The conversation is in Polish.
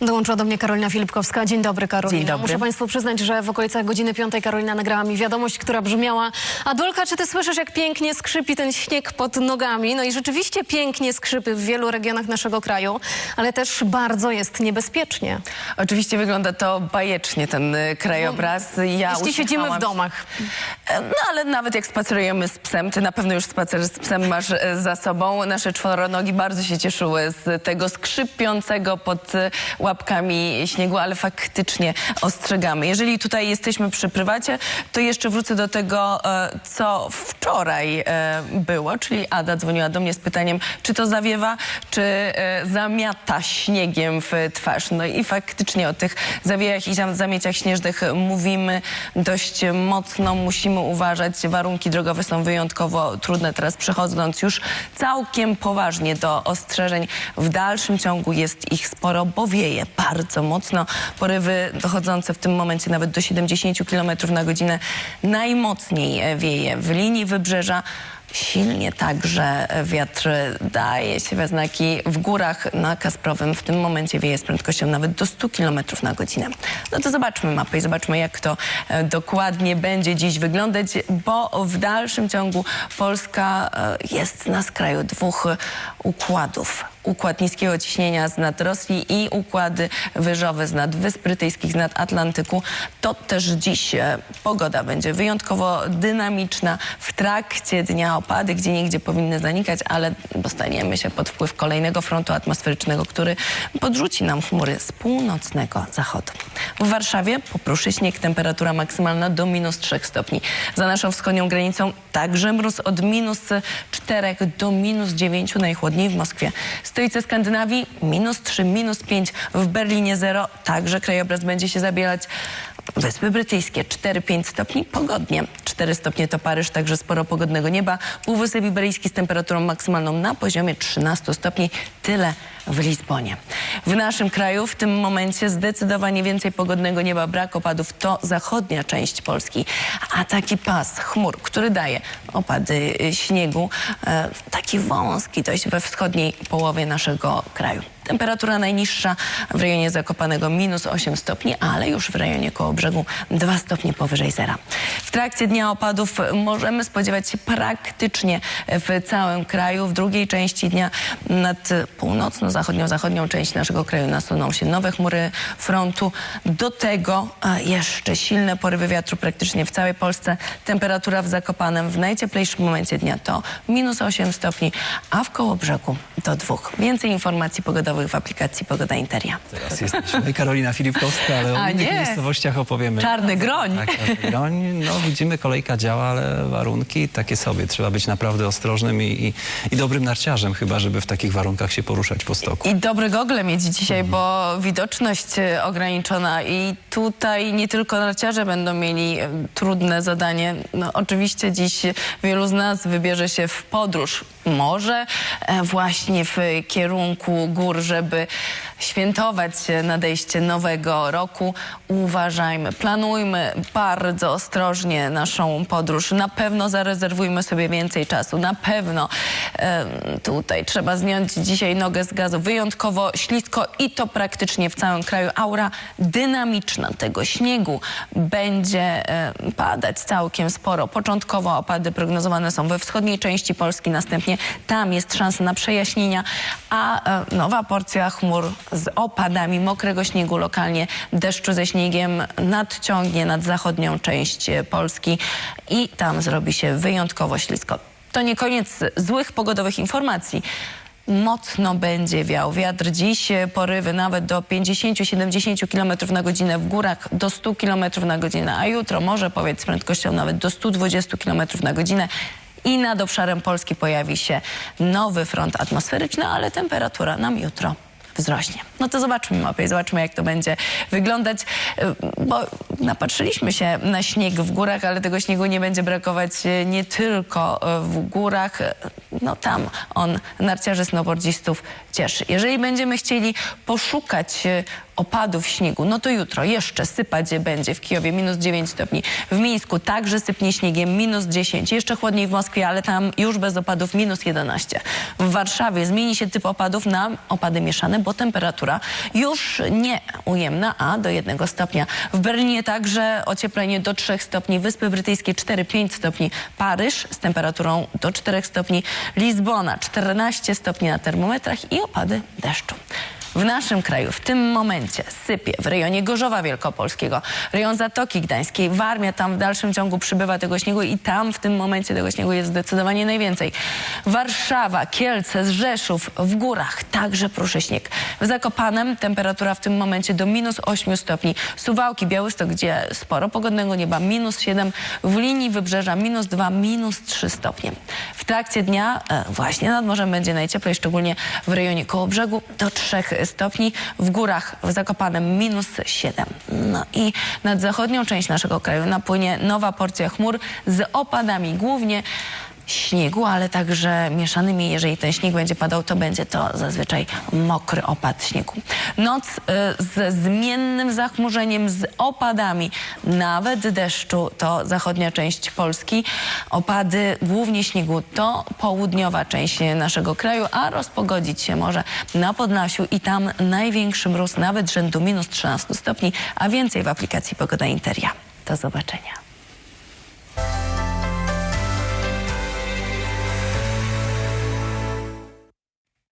Dołączyła do mnie Karolina Filipkowska. Dzień dobry, Karolina. Dzień dobry. Muszę Państwu przyznać, że w okolicach godziny piątej Karolina nagrała mi wiadomość, która brzmiała Adolka, czy ty słyszysz, jak pięknie skrzypi ten śnieg pod nogami? No i rzeczywiście pięknie skrzypy w wielu regionach naszego kraju, ale też bardzo jest niebezpiecznie. Oczywiście wygląda to bajecznie, ten y, krajobraz. Ja Jeśli siedzimy w uśmiechałam domach. E, No ale nawet jak spacerujemy z psem, ty na pewno już spacer z psem masz e, za sobą. Nasze czworonogi bardzo się cieszyły z tego skrzypiącego pod e, łapkami śniegu, ale faktycznie ostrzegamy. Jeżeli tutaj jesteśmy przy prywacie, to jeszcze wrócę do tego, e, co wczoraj e, było, czyli Ada dzwoniła do mnie z pytaniem, czy to zawiewa, czy e, zamiata śniegiem w twarz. No i faktycznie o tych zawiejach i zam- zamieciach śnieżnych mówimy dość mocno. Musimy uważać. Warunki drogowe są wyjątkowo trudne. Teraz przechodząc już całkiem poważnie do ostrzeżeń, w dalszym ciągu jest ich sporo, bo wieje bardzo mocno. Porywy dochodzące w tym momencie nawet do 70 km na godzinę. Najmocniej e, wieje w linii wybrzeża. Silnie także wiatr daje się we znaki w górach na Kasprowym. W tym momencie wieje z prędkością nawet do 100 km na godzinę. No to zobaczmy mapę i zobaczmy, jak to e, dokładnie będzie dziś wyglądać, bo w dalszym ciągu Polska e, jest na skraju dwóch układów. Układ niskiego ciśnienia z nad Rosji i układy wyżowe z nad Wysp Brytyjskich, z nad Atlantyku. To też dziś e, pogoda będzie wyjątkowo dynamiczna. W trakcie dnia opady gdzie niegdzie powinny zanikać, ale dostaniemy się pod wpływ kolejnego frontu atmosferycznego, który podrzuci nam chmury z północnego zachodu. W Warszawie popruszy śnieg, temperatura maksymalna do minus 3 stopni. Za naszą wschodnią granicą także mróz od minus 4 do minus 9, najchłodniej w Moskwie. W stolicy Skandynawii minus 3, minus 5, w Berlinie 0, także krajobraz będzie się zabielać. Wyspy Brytyjskie 4-5 stopni, pogodnie. 4 stopnie to Paryż, także sporo pogodnego nieba. Półwysep Iberyjski z temperaturą maksymalną na poziomie 13 stopni. Tyle w Lizbonie. W naszym kraju w tym momencie zdecydowanie więcej pogodnego nieba, brak opadów to zachodnia część Polski. A taki pas chmur, który daje opady śniegu, e, taki wąski dość we wschodniej połowie naszego kraju. Temperatura najniższa w rejonie Zakopanego minus 8 stopni, ale już w rejonie Kołobrzegu 2 stopnie powyżej zera. W trakcie dnia opadów możemy spodziewać się praktycznie w całym kraju. W drugiej części dnia nad północno-zachodnią, zachodnią część naszego kraju nasuną się nowe chmury frontu. Do tego a, jeszcze silne porywy wiatru praktycznie w całej Polsce. Temperatura w Zakopanem w najcieplejszym momencie dnia to minus 8 stopni, a w Kołobrzegu do 2. Więcej informacji pogodowych w aplikacji Pogoda Interia. Teraz jesteśmy Karolina Filipkowska, ale A o innych nie. miejscowościach opowiemy. Czarny groń. Tak, czarny groń. No widzimy, kolejka działa, ale warunki takie sobie. Trzeba być naprawdę ostrożnym i, i, i dobrym narciarzem chyba, żeby w takich warunkach się poruszać po stoku. I dobre gogle mieć dzisiaj, bo widoczność e, ograniczona i tutaj nie tylko narciarze będą mieli e, trudne zadanie. No, oczywiście dziś wielu z nas wybierze się w podróż. Może e, właśnie w kierunku gór, żeby świętować nadejście nowego roku. Uważajmy, planujmy bardzo ostrożnie naszą podróż. Na pewno zarezerwujmy sobie więcej czasu. Na pewno tutaj trzeba zdjąć dzisiaj nogę z gazu. Wyjątkowo ślisko i to praktycznie w całym kraju. Aura dynamiczna tego śniegu będzie padać całkiem sporo. Początkowo opady prognozowane są we wschodniej części Polski, następnie tam jest szansa na przejaśnienia, a e, nowa porcja chmur z opadami mokrego śniegu lokalnie, deszczu ze śniegiem nadciągnie nad zachodnią część Polski i tam zrobi się wyjątkowo ślisko. To nie koniec złych pogodowych informacji. Mocno będzie wiał wiatr. Dziś porywy nawet do 50-70 km na godzinę w górach, do 100 km na godzinę, a jutro może powiedz z prędkością nawet do 120 km na godzinę. I nad obszarem Polski pojawi się nowy front atmosferyczny, ale temperatura nam jutro wzrośnie. No to zobaczmy mapę i zobaczmy, jak to będzie wyglądać, y, bo napatrzyliśmy się na śnieg w górach, ale tego śniegu nie będzie brakować y, nie tylko y, w górach. No tam on narciarzy snowboardzistów cieszy. Jeżeli będziemy chcieli poszukać opadów śniegu, no to jutro jeszcze sypać będzie w Kijowie minus 9 stopni, w Mińsku także sypnie śniegiem minus 10, jeszcze chłodniej w Moskwie, ale tam już bez opadów minus 11. W Warszawie zmieni się typ opadów na opady mieszane, bo temperatura już nie ujemna, a do 1 stopnia. W Berlinie także ocieplenie do 3 stopni, Wyspy Brytyjskie 4-5 stopni, Paryż z temperaturą do 4 stopni, Lizbona 14 stopni na termometrach i opady deszczu. W naszym kraju w tym momencie sypie w rejonie Gorzowa Wielkopolskiego, rejon Zatoki Gdańskiej, Warmia, tam w dalszym ciągu przybywa tego śniegu i tam w tym momencie tego śniegu jest zdecydowanie najwięcej. Warszawa, Kielce, Rzeszów, w górach także pruszy śnieg. W Zakopanem temperatura w tym momencie do minus 8 stopni. Suwałki, Białystok, gdzie sporo pogodnego nieba, minus 7. W linii wybrzeża minus 2, minus 3 stopnie. Trakcie dnia e, właśnie nad morzem będzie najcieplej, szczególnie w rejonie Kołobrzegu do 3 stopni. W górach w Zakopanem minus 7. No i nad zachodnią część naszego kraju napłynie nowa porcja chmur z opadami, głównie śniegu, ale także mieszanymi. Jeżeli ten śnieg będzie padał, to będzie to zazwyczaj mokry opad śniegu. Noc y, z zmiennym zachmurzeniem, z opadami, nawet deszczu, to zachodnia część Polski. Opady, głównie śniegu, to południowa część naszego kraju, a rozpogodzić się może na Podlasiu i tam największy mróz, nawet rzędu minus 13 stopni, a więcej w aplikacji Pogoda Interia. Do zobaczenia.